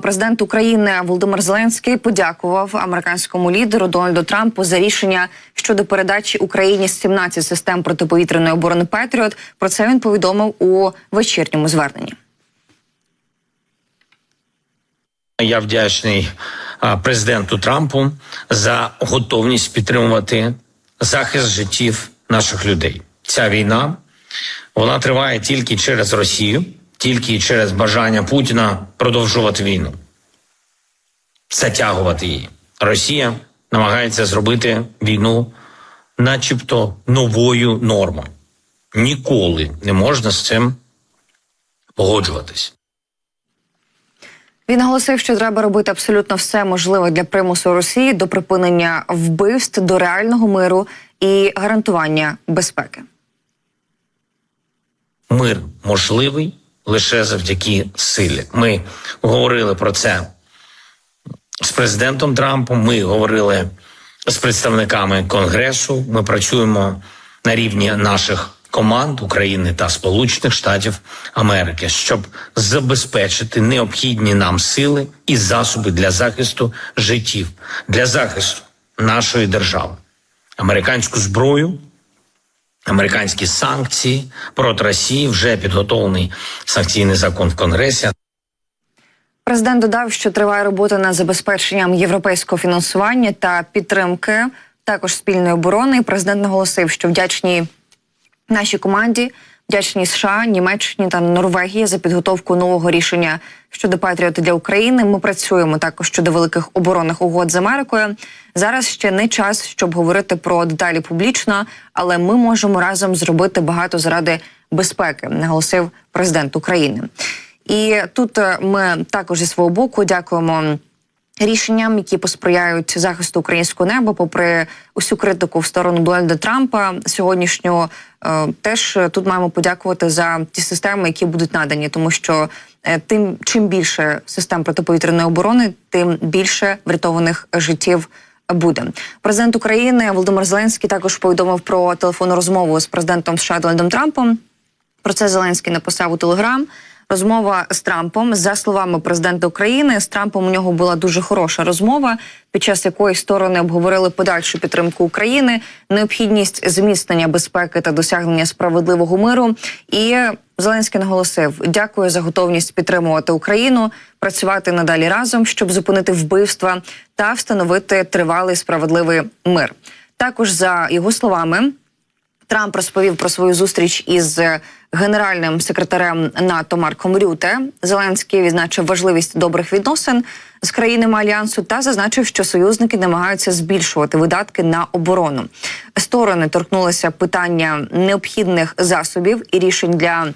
Президент України Володимир Зеленський подякував американському лідеру Дональду Трампу за рішення щодо передачі Україні 17 систем протиповітряної оборони Петріот. Про це він повідомив у вечірньому зверненні. Я вдячний президенту Трампу за готовність підтримувати захист життів наших людей. Ця війна вона триває тільки через Росію, тільки через бажання Путіна продовжувати війну, затягувати її. Росія намагається зробити війну, начебто, новою нормою. Ніколи не можна з цим погоджуватись. Він наголосив, що треба робити абсолютно все можливе для примусу Росії до припинення вбивств, до реального миру і гарантування безпеки. Мир можливий лише завдяки силі. Ми говорили про це з президентом Трампом. Ми говорили з представниками Конгресу. Ми працюємо на рівні наших команд України та Сполучених Штатів Америки, щоб забезпечити необхідні нам сили і засоби для захисту життів, для захисту нашої держави, американську зброю. Американські санкції проти Росії вже підготовлений санкційний закон в Конгресі. Президент додав, що триває робота над забезпеченням європейського фінансування та підтримки, також спільної оборони. Президент наголосив, що вдячні нашій команді, вдячні США, Німеччині та Норвегії за підготовку нового рішення щодо Патріоти для України. Ми працюємо також щодо великих оборонних угод з Америкою. Зараз ще не час, щоб говорити про деталі публічно, але ми можемо разом зробити багато заради безпеки, наголосив президент України. І тут е, ми також зі свого боку дякуємо. Рішенням, які посприяють захисту українського неба, попри усю критику в сторону Дональда Трампа сьогоднішнього, е, теж тут маємо подякувати за ті системи, які будуть надані, тому що е, тим чим більше систем протиповітряної оборони, тим більше врятованих життів буде. Президент України Володимир Зеленський також повідомив про телефонну розмову з президентом США Дональдом Трампом. Про це Зеленський написав у Телеграм. Розмова з Трампом за словами президента України з Трампом у нього була дуже хороша розмова, під час якої сторони обговорили подальшу підтримку України, необхідність зміцнення безпеки та досягнення справедливого миру. І Зеленський наголосив: дякую за готовність підтримувати Україну, працювати надалі разом, щоб зупинити вбивства та встановити тривалий справедливий мир. Також за його словами. Трамп розповів про свою зустріч із генеральним секретарем НАТО Марком Рюте. Зеленський відзначив важливість добрих відносин з країнами альянсу та зазначив, що союзники намагаються збільшувати видатки на оборону. Сторони торкнулися питання необхідних засобів і рішень для.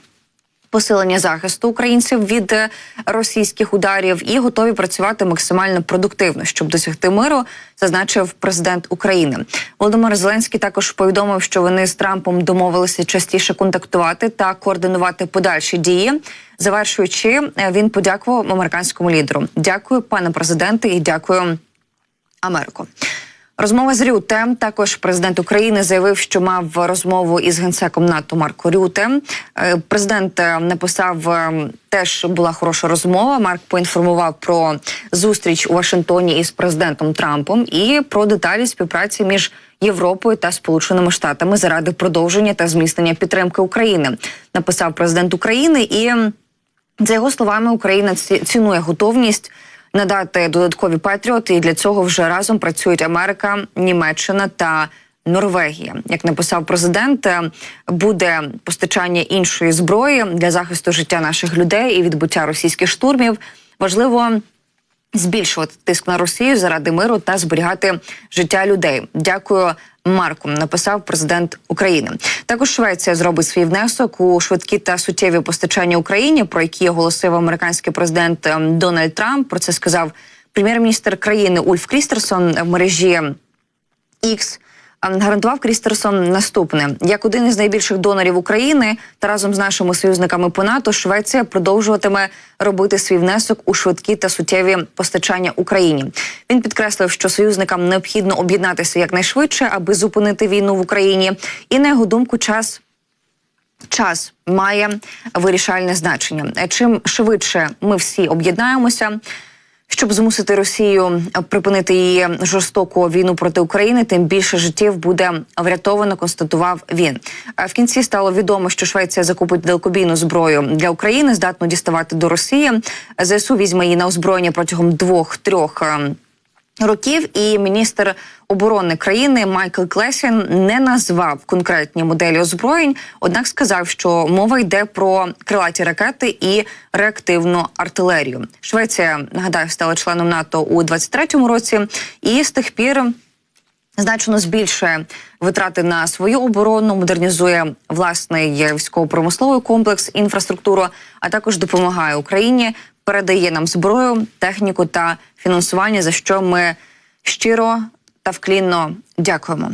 Посилення захисту українців від е, російських ударів і готові працювати максимально продуктивно, щоб досягти миру, зазначив президент України. Володимир Зеленський також повідомив, що вони з Трампом домовилися частіше контактувати та координувати подальші дії. Завершуючи, е, він подякував американському лідеру. Дякую, пане президенте, і дякую Америку. Розмова з Рюте. Також президент України заявив, що мав розмову із генсеком НАТО Марко Рюте. Е, Президент е, написав е, теж була хороша розмова. Марк поінформував про зустріч у Вашингтоні із президентом Трампом і про деталі співпраці між Європою та Сполученими Штатами заради продовження та зміцнення підтримки України. Написав президент України, і за його словами Україна цінує готовність надати додаткові патріоти, і для цього вже разом працюють Америка, Німеччина та Норвегія. Як написав президент, буде постачання іншої зброї для захисту життя наших людей і відбуття російських штурмів. Важливо збільшувати тиск на Росію заради миру та зберігати життя людей. Дякую. Марку написав президент України. Також Швеція зробить свій внесок у швидкі та суттєві постачання Україні, про які оголосив американський президент ем, Дональд Трамп. Про це сказав прем'єр-міністр країни Ульф Крістерсон в мережі X. Гарантував Крістерсон наступне як один із найбільших донорів України та разом з нашими союзниками по НАТО Швеція продовжуватиме робити свій внесок у швидкі та суттєві постачання Україні. Він підкреслив, що союзникам необхідно об'єднатися якнайшвидше, аби зупинити війну в Україні. І на його думку, час час має вирішальне значення. Чим швидше ми всі об'єднаємося. Щоб змусити Росію припинити її жорстоку війну проти України, тим більше життів буде врятовано. Констатував він. В кінці стало відомо, що Швеція закупить далекобійну зброю для України, здатну діставати до Росії. ЗСУ візьме її на озброєння протягом двох-трьох. ем, років, і міністр оборони країни Майкл Клесін не назвав конкретні моделі озброєнь, однак сказав, що мова йде про крилаті ракети і реактивну артилерію. Швеція нагадаю стала членом НАТО у 23-му році, і з тих пір. Значно збільшує витрати на свою оборону, модернізує власний військово-промисловий комплекс, інфраструктуру, а також допомагає Україні, передає нам зброю, техніку та фінансування, за що ми щиро та вклінно дякуємо.